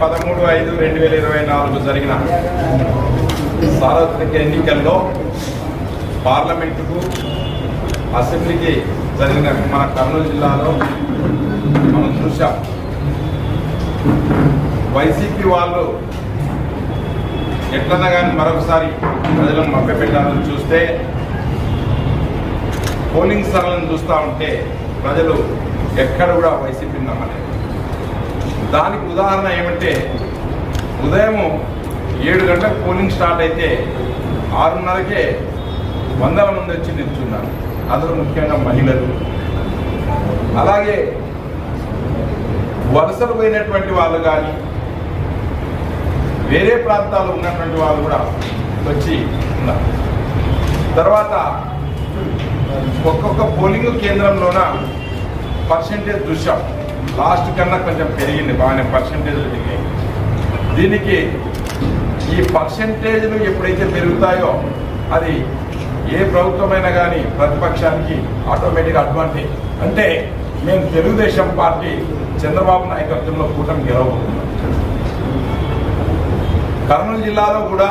పదమూడు ఐదు రెండు వేల ఇరవై నాలుగు జరిగిన సార్వత్రిక ఎన్నికల్లో పార్లమెంటుకు అసెంబ్లీకి జరిగిన మన కర్నూలు జిల్లాలో మనం చూసాం వైసీపీ వాళ్ళు ఎట్లన్నా కానీ మరొకసారి ప్రజలను మభ్యపెట్టాలని చూస్తే పోలింగ్ సరళను చూస్తూ ఉంటే ప్రజలు ఎక్కడ కూడా వైసీపీని నమ్మలేదు. దానికి ఉదాహరణ ఏమంటే ఉదయం ఏడు గంటలకు పోలింగ్ స్టార్ట్ అయితే ఆరున్నరకే వందల మంది వచ్చి నిల్చున్నారు. అందులో ముఖ్యంగా మహిళలు. అలాగే వలసలు పోయినటువంటి వాళ్ళు కానీ వేరే ప్రాంతాల్లో ఉన్నటువంటి వాళ్ళు కూడా వచ్చి ఉన్నారు. తర్వాత ఒక్కొక్క పోలింగ్ కేంద్రంలోన పర్సంటేజ్ చూసాం లాస్ట్ కన్నా కొంచెం పెరిగింది బాగానే పర్సంటేజ్లు పెరిగాయి. దీనికి ఈ పర్సంటేజ్లు ఎప్పుడైతే పెరుగుతాయో అది ఏ ప్రభుత్వమైనా కానీ ప్రతిపక్షానికి ఆటోమేటిక్ అడ్వాంటేజ్ అంటే మేము తెలుగుదేశం పార్టీ చంద్రబాబు నాయకత్వంలో కూటమి గెలవబోతున్నాం. కర్నూలు జిల్లాలో కూడా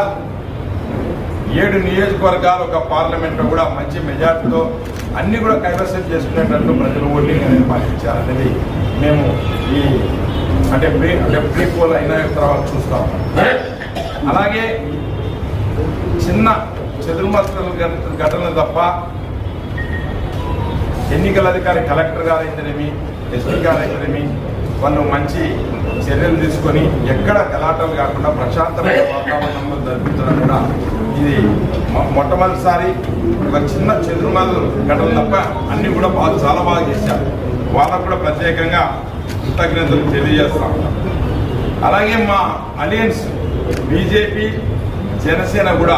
ఏడు నియోజకవర్గాలు ఒక పార్లమెంట్లో కూడా మంచి మెజార్టీతో అన్ని కూడా కైవసం చేసుకునేటట్లు ప్రజలు ఓటింగ్ అనేది పాటించారనేది మేము ఈ అంటే ప్రీ అంటే ప్రీ పోల్ అయిన తర్వాత చూస్తాం. అలాగే చిన్న చెదురుమస్తలు ఘటనలు తప్ప ఎన్నికల అధికారి కలెక్టర్ గారు అయితేనేమి ఎస్పీ గారు అయితేనేమి వాళ్ళు మంచి చర్యలు తీసుకొని ఎక్కడ గలాటలు కాకుండా ప్రశాంతమైన వాతావరణంలో జరుపుతున్నా కూడా ఇది మొట్టమొదటిసారి ఒక చిన్న చెదురుమలు ఘటన తప్ప అన్నీ కూడా బాగా చాలా బాగా చేశారు. వాళ్ళకు కూడా ప్రత్యేకంగా కృతజ్ఞతలు తెలియజేస్తా అలాగే మా అలయన్స్ బీజేపీ జనసేన కూడా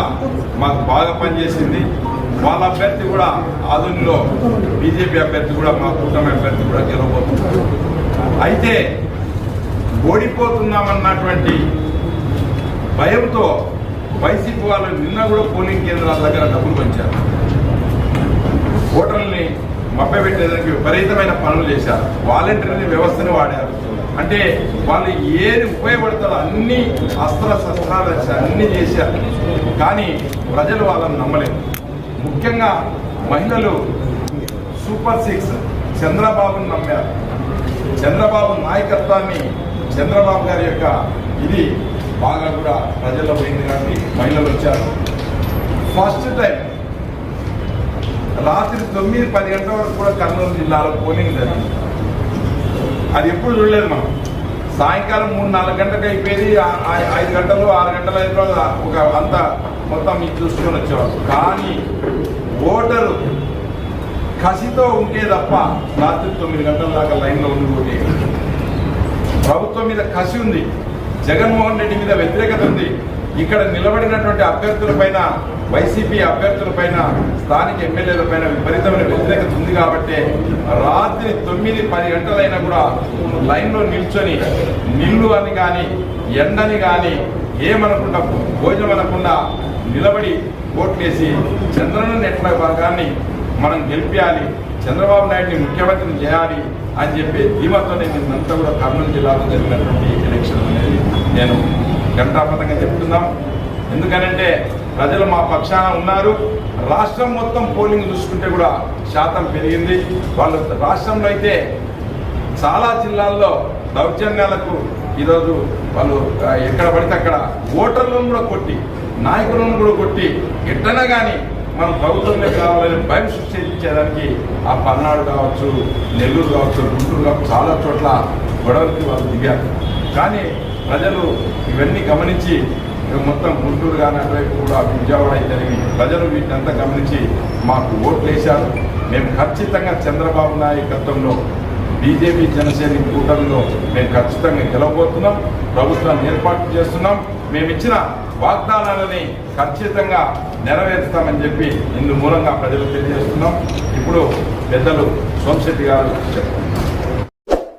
మాకు బాగా పనిచేసింది. వాళ్ళ అభ్యర్థి కూడా ఆధునిలో బీజేపీ అభ్యర్థి కూడా మా కూటమి అభ్యర్థి కూడా గెలవబోతున్నారు. అయితే ఓడిపోతున్నామన్నటువంటి భయంతో వైసీపీ వాళ్ళు నిన్న కూడా పోలింగ్ కేంద్రాల దగ్గర డబ్బులు పంచారు. ఓటర్లని మభ్యపెట్టేదానికి విపరీతమైన పనులు చేశారు. వాలంటీర్ని వ్యవస్థను వాడారు. అంటే వాళ్ళు ఏది ఉపయోగపడతారో అన్ని అస్త్ర శస్త్రాలు అన్ని చేశారు. కానీ ప్రజలు వాళ్ళని నమ్మలేదు. ముఖ్యంగా మహిళలు సూపర్ సిక్స్ చంద్రబాబును నమ్మారు. చంద్రబాబు నాయకత్వాన్ని చంద్రబాబు గారి యొక్క ఇది బాగా కూడా ప్రజల్లో పోయింది కాబట్టి మహిళలు వచ్చారు. ఫస్ట్ టైం రాత్రి తొమ్మిది పది గంటల వరకు కూడా కర్నూలు జిల్లాలో పోలింగ్ జరిగింది. అది ఎప్పుడు చూడలేదు మనం. సాయంకాలం మూడు నాలుగు గంటలకు అయిపోయేది ఐదు గంటలు ఆరు గంటల ఐదు ఒక అంత మొత్తం మీకు చూసుకొని వచ్చేవాళ్ళు. కానీ ఓటరు కసితో ఉంటే తప్ప రాత్రి తొమ్మిది గంటల దాకా లైన్లో ఉండి ప్రభుత్వం మీద కసి ఉంది. జగన్మోహన్ రెడ్డి మీద వ్యతిరేక ఇక్కడ నిలబడినటువంటి అభ్యర్థుల పైన వైసీపీ అభ్యర్థుల పైన స్థానిక ఎమ్మెల్యేల పైన విపరీతమైన వ్యతిరేకత ఉంది కాబట్టి రాత్రి తొమ్మిది పది గంటలైనా కూడా లైన్లో నిల్చొని నిల్లు అని కానీ ఎండని కానీ ఏమనకుండా భోజనం అనకుండా నిలబడి ఓట్లేసి చంద్రన్న ఎట్ల భాగాన్ని మనం గెలిపించాలి చంద్రబాబు నాయుడిని ముఖ్యమంత్రిని చేయాలి అని చెప్పి ధీమాతో నిన్నంతా కూడా కర్నూలు జిల్లాలో జరిగినటువంటి ఎలక్షన్ అనేది నేను ఘంటాపథంగా చెప్తున్నాం ఎందుకనంటే ప్రజలు మా పక్షాన ఉన్నారు. రాష్ట్రం మొత్తం పోలింగ్ చూసుకుంటే కూడా శాతం పెరిగింది. వాళ్ళు రాష్ట్రంలో అయితే చాలా జిల్లాల్లో దౌర్జన్యాలకు ఈరోజు వాళ్ళు ఎక్కడ పడితే అక్కడ ఓటర్లను కూడా కొట్టి నాయకులను కూడా కొట్టి ఎట్టనా కానీ మనం ప్రభుత్వంలో కావాలని భయం సృష్టించేదానికి ఆ పల్నాడు కావచ్చు నెల్లూరు కావచ్చు గుంటూరు కావచ్చు చాలా చోట్ల గొడవలకి వాళ్ళు దిగారు. కానీ ప్రజలు ఇవన్నీ గమనించి మొత్తం గుంటూరు కానీ అటువైపు కూడా విజయవాడ జరిగి ప్రజలు వీటినంతా గమనించి మాకు ఓట్లు వేశారు మేము ఖచ్చితంగా చంద్రబాబు నాయకత్వంలో బీజేపీ జనసేన కూటమిలో మేము ఖచ్చితంగా గెలవబోతున్నాం. ప్రభుత్వాన్ని ఏర్పాటు చేస్తున్నాం. మేము ఇచ్చిన వాగ్దానాలని ఖచ్చితంగా నెరవేరుస్తామని చెప్పి ఇందు మూలంగా ప్రజలకు తెలియజేస్తున్నాం. ఇప్పుడు పెద్దలు సోమశెట్టి గారు చెప్తారు